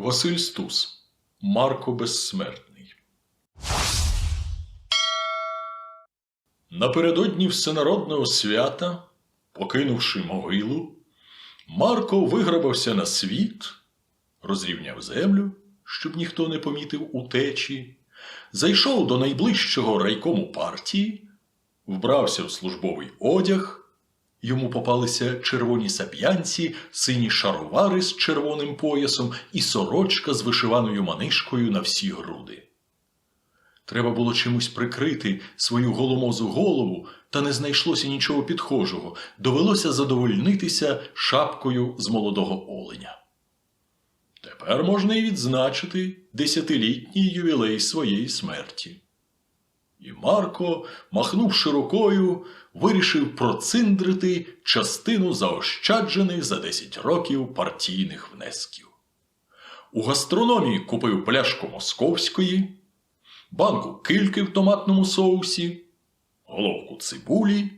Василь Стус. Марко Безсмертний. Напередодні всенародного свята, покинувши могилу, Марко виграбався на світ, розрівняв землю, щоб ніхто не помітив утечі, зайшов до найближчого райкому партії, вбрався в службовий одяг. Йому попалися червоні сап'янці, сині шаровари з червоним поясом і сорочка з вишиваною манишкою на всі груди. Треба було чимось прикрити свою голомозу голову, та не знайшлося нічого підхожого. Довелося задовольнитися шапкою з молодого оленя. Тепер можна і відзначити десятилітній ювілей своєї смерті. І Марко, махнувши рукою, вирішив проциндрити частину заощаджених за 10 років партійних внесків. У гастрономії купив пляшку московської, банку кильки в томатному соусі, головку цибулі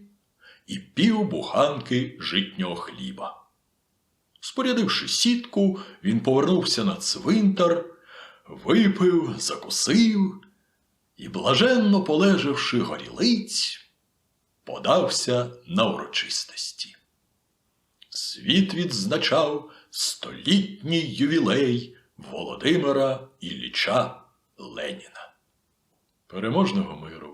і пів буханки житнього хліба. Спорядивши сітку, він повернувся на цвинтар, випив, закусив і, блаженно полежавши горілиць, подався на урочистості. Світ відзначав столітній ювілей Володимира Ілліча Леніна. Переможного миру!